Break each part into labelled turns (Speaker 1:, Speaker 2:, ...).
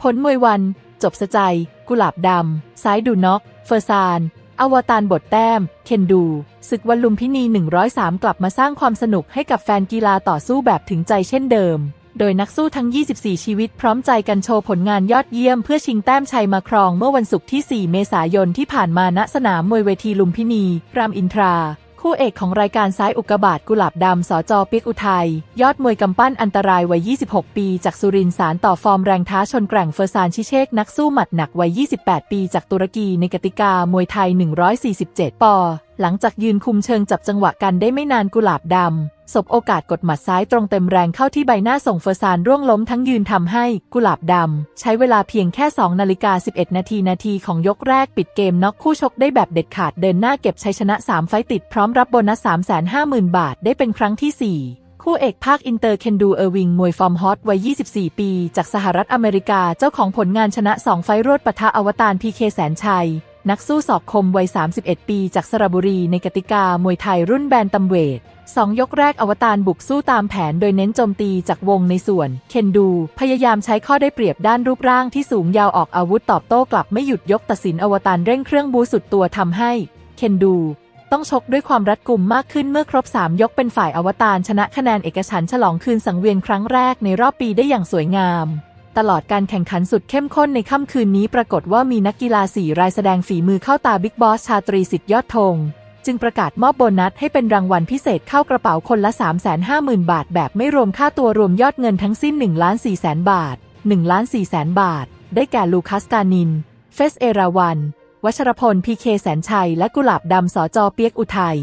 Speaker 1: ผลมวยวัน จบสะใจ กุหลาบดำ ซ้ายดูน็อก เฟอร์ซาน อวตารบทแต้ม เคนดู ศึกวันลุมพินี 103 กลับมาสร้างความสนุกให้กับแฟนกีฬาต่อสู้แบบถึงใจเช่นเดิม โดยนักสู้ทั้ง 24 ชีวิตพร้อมใจกันโชว์ผลงานยอดเยี่ยมเพื่อชิงแต้มชัยมาครองเมื่อวันศุกร์ที่ 4 เมษายนที่ผ่านมาณสนามมวยเวทีลุมพินี รามอินทรา คู่เอกของรายการซ้ายอุกกาบาตกุหลาบดำสจเปียกอุทัย ยอดมวยกำปั้นอันตรายวัย 26 ปี จากสุรินทร์สารต่อฟอร์มแรงท้าชนแกร่งเฟอร์ซานชิเชกนักสู้หมัดหนักวัย 28 ปี จากตุรกีในกติกามวยไทย 147 ปอ หลังจากยืนคุมเชิงจับจังหวะกันได้ไม่นานกุหลาบดำสบโอกาสกดหมัดซ้ายตรงเต็มแรงเข้าที่ใบหน้าส่งเฟอร์ซานร่วงล้มทั้งยืนทำให้กุหลาบดำใช้เวลาเพียงแค่ 2 นาฬิกา 11 นาทีนาทีของยกแรกปิดเกมน็อกคู่ชกได้แบบเด็ดขาดเดินหน้าเก็บชัยชนะ 3 ไฟต์ติดพร้อมรับโบนัส 350,000 บาทได้เป็นครั้งที่ 4คู่เอกภาคอินเตอร์เคนดูเออร์วิงมวยฟอร์มฮอตวัย 24 ปี จากสหรัฐอเมริกาเจ้าของผลงานชนะ 2 ไฟต์รวดปะทะอวตารพีเคแสนชัย นักสู้ศอกคมวัย 31 ปีจากสระบุรีในกติกามวยไทยรุ่นแบนตัมเวทสองยกแรกอวตารบุกสู้ตามแผนโดยเน้นโจมตีจากวงในส่วน เคนดู พยายามใช้ข้อได้เปรียบด้านรูปร่างที่สูงยาวออกอาวุธตอบโต้กลับไม่หยุดยกตัดสินอวตารเร่งเครื่องบูสุดตัวทำให้ เคนดู ต้องชกด้วยความรัดกุมมากขึ้นเมื่อครบ 3 ยกเป็นฝ่ายอวตารชนะคะแนนเอกฉันฉลองคืนสังเวียนครั้งแรกในรอบปีได้อย่างสวยงาม ตลอดการแข่งขันสุดเข้มข้นในค่ำคืนนี้ปรากฏว่ามีนักกีฬาสี่รายแสดงฝีมือเข้าตาบิ๊กบอสชาตรีสิทธิ์ยอดธงจึงประกาศมอบโบนัสให้เป็นรางวัลพิเศษเข้ากระเป๋าคนละ 350,000 บาท แบบไม่รวมค่าตัวรวมยอดเงินทั้งสิ้น1ล้าน4แสนบาท1ล้าน4แสนบาท ได้แก่ลูคัสกานิน เฟสเอราวัน วัชรพลพีเคแสนชัย และกุหลาบดำสอจอเปียกอุทัย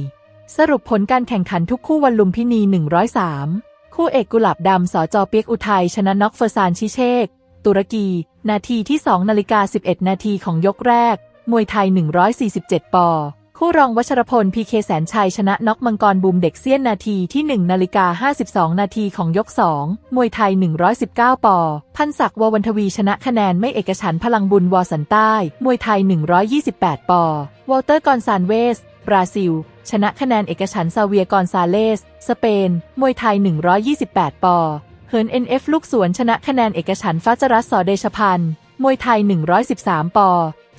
Speaker 1: สรุปผลการแข่งขันทุกคู่วันลุมพินี 103 คู่เอกกุหลาบดำสอจอเปียกอุทัยชนะน็อกเฟอร์ซานชิเชก ตุรกี นาทีที่ 2 นาฬิกา 11 นาทีของยกแรก มวยไทย 147 ปอ คู่รองวัชรพลพีเคแสนชัยชนะน็อกมังกรบูมเด็กเซียนนาทีที่ 1 นาฬิกา 52 นาทีของยก 2 มวยไทย 119 ปอ พันศักดิ์ววันทวีชนะคะแนนไม่เอกฉันพลังบุญวอสันใต้ มวยไทย 128 ปอ วอลเตอร์กอนซานเวส บราซิล ชนะคะแนนเอกฉันซาเวียกอนซาเลส สเปน มวยไทย 128 ปอเฮิร์น NF ลูกสวนชนะคะแนนเอกฉันฟ้าจรัสสอเดชพันธ์มวยไทย 113 ปอ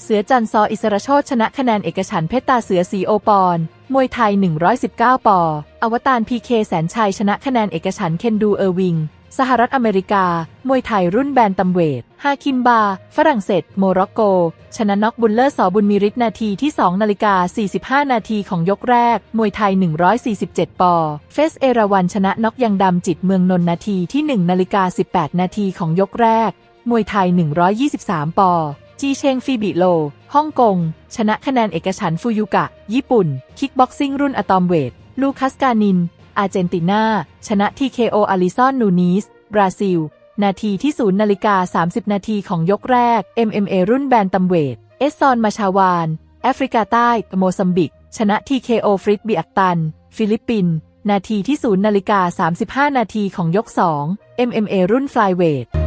Speaker 1: เสือจันทร์ซออิสระโชตชนะคะแนนเอกฉันเพชรตาเสือสีโอปอนมวยไทย 119 ปอ อวตารพีเคแสนชัยชนะคะแนนเอกฉันเคนดูเออร์วิง สหรัฐอเมริกา มวยไทยรุ่นแบนตัมเวท ฮาคิมบา ฝรั่งเศส โมร็อกโก ชนะน็อกบุลเลอร์สอบุญมีริตนาทีที่ 2 นาฬิกา 45 นาทีของยกแรก มวยไทย 147 ปอ เฟสเอราวันชนะน็อกยังดำจิตเมืองนนท์นาทีที่ 1 นาฬิกา 18 นาทีของยกแรก มวยไทย 123 ปอจีเชงฟีบิโล ฮ่องกง ชนะคะแนนเอกฉันฟูยุกะ ญี่ปุ่น คิกบ็อกซิ่งรุ่นอะตอมเวท ลูคัสกานิน อาร์เจนตินา ชนะ TKO อาริซอนนูนิสบราซิล นาทีที่0นาฬิกา30 นาทีของยกแรก MMA รุ่นแบนตัมเวท เอสซอนมาชาวาน แอฟริกาใต้ โมซัมบิก ชนะ TKO ฟริตบิอักตัน ฟิลิปปินส์นาทีที่0นาฬิกา35 นาทีของยก 2 MMA รุ่นฟลายเวท